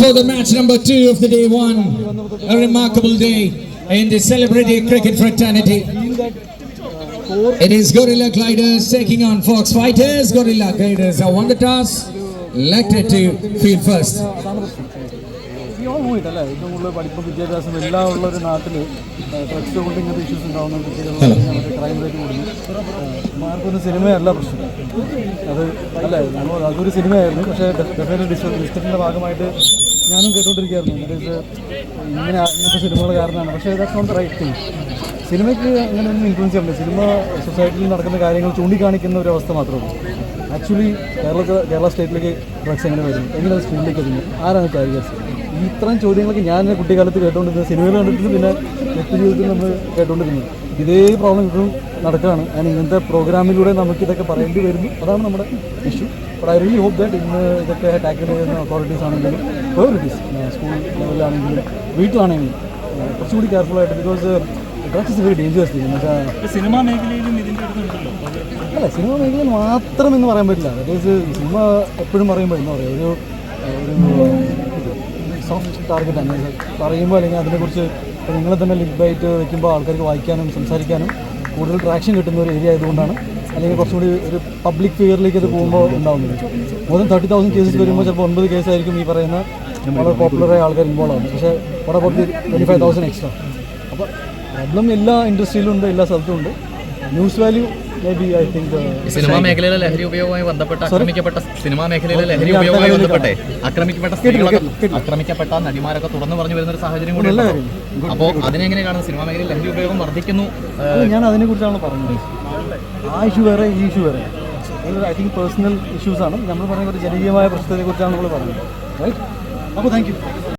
for the match number two of the day one. A remarkable day in the celebrity cricket fraternity. It is Gorilla Gliders taking on Fox Fighters. Gorilla Gliders have won the toss, elected to field first. അതാണ് പോയിട്ടല്ലേ ഏറ്റവും കൂടുതൽ പഠിപ്പും വിദ്യാഭ്യാസം എല്ലാം ഉള്ള ഒരു നാട്ടിൽ drugs കൊണ്ട് ഇങ്ങനത്തെ ഇഷ്യൂസ് ഉണ്ടാകുന്ന കുട്ടികളുടെ ക്രൈം റേറ്റ് കൂടുന്നു. മാർക്കൊരു സിനിമയല്ല പ്രശ്നം. അത് അല്ല നമ്മൾ അതൊരു സിനിമയായിരുന്നു പക്ഷേ ഡെഫിനറ്റ് ഡിസ്കഷന്റെ ഭാഗമായിട്ട് ഞാനും കേട്ടുകൊണ്ടിരിക്കുകയായിരുന്നു അതായത് ഇങ്ങനെ ഇങ്ങനത്തെ സിനിമകൾ കാരണമാണ്. പക്ഷേ ദാറ്റ്സ് നോട്ട് റൈറ്റ് തിങ് സിനിമയ്ക്ക് അങ്ങനെ ഒന്നും ഇൻഫ്ലുവൻസ് ചെയ്യാൻ സിനിമ സൊസൈറ്റിയിൽ നടക്കുന്ന കാര്യങ്ങൾ ചൂണ്ടിക്കാണിക്കുന്ന ഒരു അവസ്ഥ മാത്രമേ ആക്ച്വലി കേരളത്തിൽ കേരള സ്റ്റേറ്റിലേക്ക് ഡ്രഗ്സ് എങ്ങനെ വരുന്നു? എങ്ങനെ സ്കൂളിലേക്ക് എത്തുന്നു ആരാണ് കാരിയേഴ്സ് ഈ ഇത്രയും ചോദ്യങ്ങളൊക്കെ ഞാൻ കുട്ടിക്കാലത്ത് കേട്ടുകൊണ്ടിരുന്നത് സിനിമയിൽ കണ്ടിട്ടുണ്ട് പിന്നെ വ്യക്തി ജീവിതത്തിൽ നമ്മൾ കേട്ടുകൊണ്ടിരുന്നത് ഇതേ പ്രോബ്ലം ഇപ്പോഴും നടക്കുകയാണ് ഞാൻ ഇങ്ങനത്തെ പ്രോഗ്രാമിലൂടെ നമുക്ക് ഇതൊക്കെ പറയേണ്ടി വരുന്നു. അതാണ് നമ്മുടെ issue but I really hope that ഇന്ന് ഇതൊക്കെ ടാക്കിൾ ചെയ്യുന്ന അതോറിറ്റീസ് ആണെങ്കിലും അതോറിറ്റീസ് സ്കൂൾ ലെവലിലാണെങ്കിലും വീട്ടിലാണെങ്കിലും കുറച്ചുകൂടി കെയർഫുൾ ആയിട്ട് because drugs is very dangerous thing cinema മേഖലയിലും ഇതിന്റെ അല്ല സിനിമ മേഖലയിൽ മാത്രം എന്ന് പറയാൻ പറ്റില്ല. അതായത് സിനിമ എപ്പോഴും പറയുമ്പോൾ എന്താ പറയുക ഒരു ഒരു സോഫ്റ്റ് ടാർഗറ്റാണ് പറയുമ്പോൾ അല്ലെങ്കിൽ അതിനെക്കുറിച്ച് നിങ്ങളെ തന്നെ ലിങ്ക് വയ്ക്കുമ്പോൾ ആൾക്കാർക്ക് വായിക്കാനും സംസാരിക്കാനും കൂടുതൽ ട്രാക്ഷൻ കിട്ടുന്ന ഒരു ഏരിയ ആയതുകൊണ്ടാണ്. അല്ലെങ്കിൽ കുറച്ചുകൂടി ഒരു പബ്ലിക് ഫിഗറിലേക്ക് അത് പോകുമ്പോൾ ഉണ്ടാവുന്നത്. More than thirty thousand cases വരുമ്പോൾ ചിലപ്പോൾ ഒൻപത് കേസായിരിക്കും ഈ പറയുന്ന വളരെ പോപ്പുലറായ ആൾക്കാർ ഇൻവോൾവ് ആവുന്നത്. പക്ഷേ അവിടെ കുറച്ച് ട്വന്റി ഫൈവ് തൗസൻഡ് എക്സ്ട്രാ അപ്പോൾ പ്രോബ്ലം എല്ലാ ഇൻഡസ്ട്രിയിലും ഉണ്ട് എല്ലാ സ്ഥലത്തും ഉണ്ട്. ന്യൂസ് വാല്യൂ സിനിമാ മേഖലയിലെ ലഹരി ഉപയോഗവുമായി ബന്ധപ്പെട്ട ആക്രമിക്കപ്പെട്ട സിനിമാ മേഖലയിലെ ലഹരി ഉപയോഗവുമായി ബന്ധപ്പെട്ടെ ആക്രമിക്കപ്പെട്ട സ്ത്രീകളൊക്കെ ആക്രമിക്കപ്പെട്ട നടിമാരൊക്കെ തുറന്നു പറഞ്ഞു വരുന്ന ഒരു സാഹചര്യം കൂടി അപ്പോ അതിനെങ്ങനെ കാണുന്നത് സിനിമാ മേഖലയിൽ ലഹരി ഉപയോഗം വർദ്ധിക്കുന്നു? ഞാൻ അതിനെ കുറിച്ചാണ് പറഞ്ഞത്. ആ ഇഷ്യൂ വേറെ ഈ ഇഷ്യൂ വേറെ. ഐ തിങ്ക് പേഴ്സണൽ ഇഷ്യൂസ് ആണ്. നമ്മൾ പറയുന്ന ഒരു ജനകീയമായ പ്രശ്നത്തെ കുറിച്ചാണ് നമ്മൾ പറഞ്ഞത്. റൈറ്റ് അപ്പോൾ താങ്ക് യു